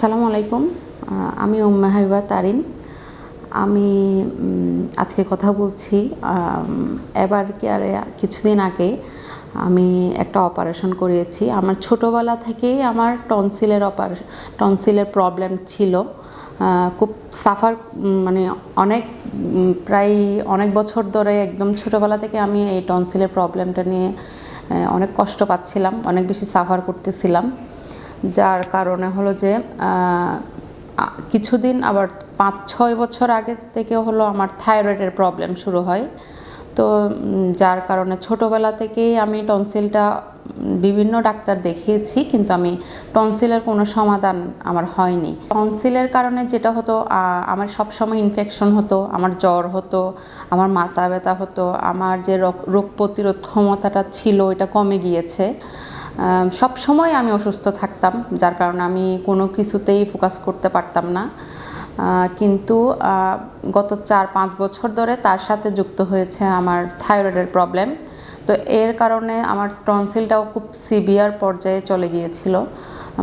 আসসালামু আলাইকুম। আমি উম্মে হাইবা তারিন। আমি আজকে কথা বলছি এবার কি আরে কিছুদিন আগে আমি একটা অপারেশন করিয়েছি। আমার ছোটোবেলা থেকেই আমার টনসিলের অপারেশন টনসিলের প্রবলেম ছিল। খুব সাফার মানে অনেক প্রায় অনেক বছর ধরে একদম ছোটোবেলা থেকে আমি এই টনসিলের প্রবলেমটা নিয়ে অনেক কষ্ট পাচ্ছিলাম, অনেক বেশি সাফার করতেছিলাম। যার কারণে হলো যে কিছুদিন আবার পাঁচ, ছয় বছর আগে থেকে হলো আমার থাইরয়েডের প্রবলেম শুরু হয়। তো যার কারণে ছোটোবেলা থেকেই আমি টনসিলটা বিভিন্ন ডাক্তার দেখিয়েছি, কিন্তু আমি টনসিলের কোনো সমাধান আমার হয়নি। টনসিলের কারণে যেটা হতো আমার সবসময় ইনফেকশন হতো, আমার জ্বর হতো, আমার মাথা ব্যথা হতো, আমার যে রোগ- প্রতিরোধ ক্ষমতাটা ছিল এটা কমে গিয়েছে। সব সময় আমি অসুস্থ থাকতাম, যার কারণে আমি কোনো কিছুতেই ফোকাস করতে পারতাম না। কিন্তু গত চার পাঁচ বছর ধরে তার সাথে যুক্ত হয়েছে আমার থাইরয়েডের প্রবলেম তো এর কারণে আমার টনসিলটাও খুব সিভিয়ার পর্যায়ে চলে গিয়েছিল।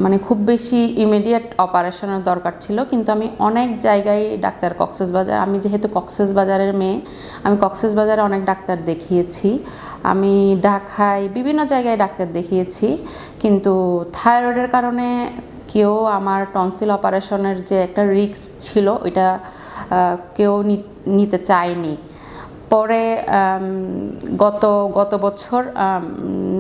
মানে খুব বেশি ইমিডিয়েট অপারেশনের দরকার ছিল, কিন্তু আমি অনেক জায়গায় ডাক্তার কক্সেস বাজার, আমি যেহেতু কক্সেস বাজারের মেয়ে, আমি কক্সেস বাজারে অনেক ডাক্তার দেখিয়েছি। আমি ঢাকায় বিভিন্ন জায়গায় ডাক্তার দেখিয়েছি, কিন্তু থাইরয়েডের কারণে কেউ আমার টনসিল অপারেশনের যে একটা রিস্ক ছিল, ওইটা কেউ নিতে চায়নি। পরে গত গত বছর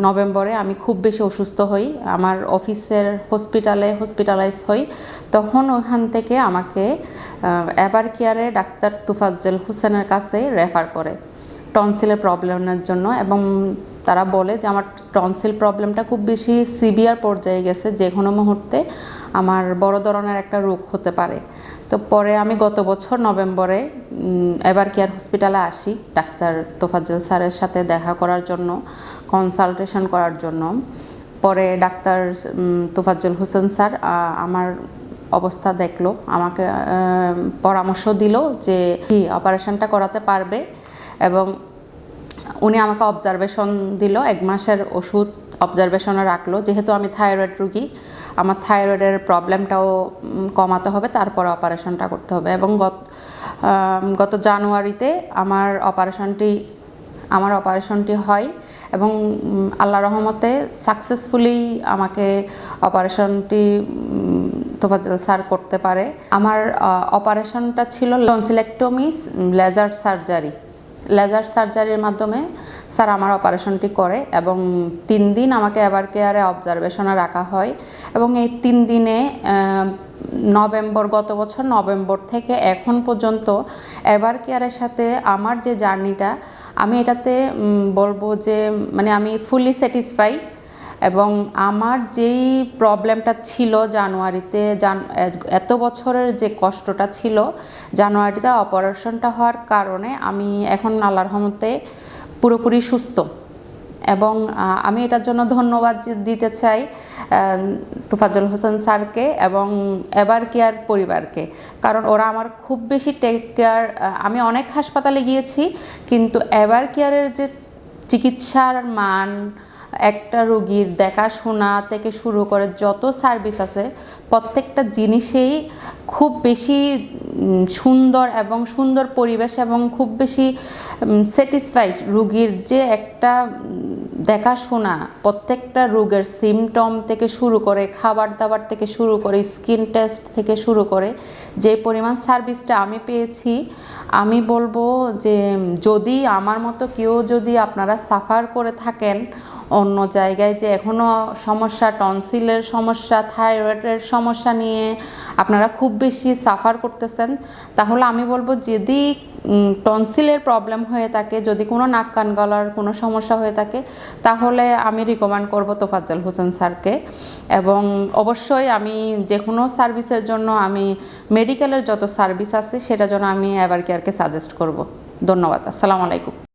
নভেম্বরে আমি খুব বেশি অসুস্থ হই। আমার অফিসের হসপিটালে হসপিটালাইজ হই। তখন ওখান থেকে আমাকে এবার কেয়ারে ডাক্তার তুফাজ্জল হোসেনের কাছে রেফার করে টনসিলের প্রবলেমের জন্য এবং তারা বলে যে আমার টনসিল প্রবলেমটা খুব বেশি সিভিয়ার পর্যায়ে গেছে যে কোনো মুহূর্তে আমার বড় ধরনের একটা রোগ হতে পারে। তো পরে আমি গত বছর নভেম্বরে এবার কেয়ার হসপিটালে আসি, ডাক্তার তোফাজ্জল স্যারের সাথে দেখা করার জন্য কনসালটেশন করার জন্য। পরে ডাক্তার তোফাজ্জল হোসেন স্যার আমার অবস্থা দেখল, আমাকে পরামর্শ দিল যে কি অপারেশনটা করাতে পারবে এবং উনি আমাকে অবজারভেশন দিল, এক মাসের ওষুধ অবজারভেশনে রাখল। যেহেতু আমি থাইরয়েড রুগী আমার থাইরয়েডের প্রবলেমটাও কমাতে হবে, তারপরে অপারেশনটা করতে হবে। এবং গত গত জানুয়ারিতে আমার অপারেশনটি আমার অপারেশনটি হয় এবং আল্লাহ রহমতে সাকসেসফুলি আমাকে অপারেশনটি তোফাজ্জল স্যার করতে পারে। আমার অপারেশনটা ছিল লনসিলেক্টমি লেজার সার্জারি লেজার সার্জারির মাধ্যমে স্যার আমার অপারেশনটি করে এবং তিন দিন আমাকে এবার কেয়ারে অবজারভেশনে রাখা হয় এবং এই তিন দিনে নভেম্বর, গত বছর নভেম্বর থেকে এখন পর্যন্ত এবার কেয়ারের সাথে আমার যে জার্নিটা আমি এটাতে বলব যে মানে আমি ফুলি স্যাটিসফাই এবং আমার যেই প্রবলেমটা ছিল জানুয়ারিতে জান এত বছরের যে কষ্টটা ছিল জানুয়ারিতে অপারেশনটা হওয়ার কারণে আমি এখন আল্লাহর রহমতে পুরোপুরি সুস্থ। এবং আমি এটার জন্য ধন্যবাদ দিতে চাই আহ, তোফাজ্জল হোসেন স্যারকে এবং এবার কেয়ার পরিবারকে। কারণ ওরা আমার খুব বেশি টেক কেয়ার আমি অনেক হাসপাতালে গিয়েছি কিন্তু এবার কেয়ারের যে চিকিৎসার মান একটা রোগীর দেখাশোনা থেকে শুরু করে যত সার্ভিস আছে, প্রত্যেকটা জিনিসেই খুব বেশি সুন্দর এবং সুন্দর পরিবেশ এবং খুব বেশি স্যাটিসফাই রুগীর যে একটা দেখাশোনা, প্রত্যেকটা রোগের সিমটম থেকে শুরু করে, খাবার দাবার থেকে শুরু করে স্কিন টেস্ট থেকে শুরু করে, যে পরিমাণ সার্ভিসটা আমি পেয়েছি, আমি বলব যে যদি আমার মতো কেউ যদি আপনারা সাফার করে থাকেন অন্য জায়গায় যে এখনও সমস্যা টনসিলের সমস্যা থাইরয়েডের সমস্যা নিয়ে আপনারা খুব বেশি সাফার করতেছেন, তাহলে আমি বলব যদি টনসিলের প্রবলেম হয়ে থাকে, যদি কোনো নাক, কান গলার কোনো সমস্যা হয়ে থাকে, তাহলে আমি রিকমেন্ড করব তোফাজ্জাল হোসেন স্যারকে। এবং অবশ্যই আমি যে কোনো সার্ভিসের জন্য আমি মেডিকেলের যত সার্ভিস আছে, সেটা জন্য আমি এবার কেয়ারকে সাজেস্ট করব। ধন্যবাদ, আসসালামু আলাইকুম।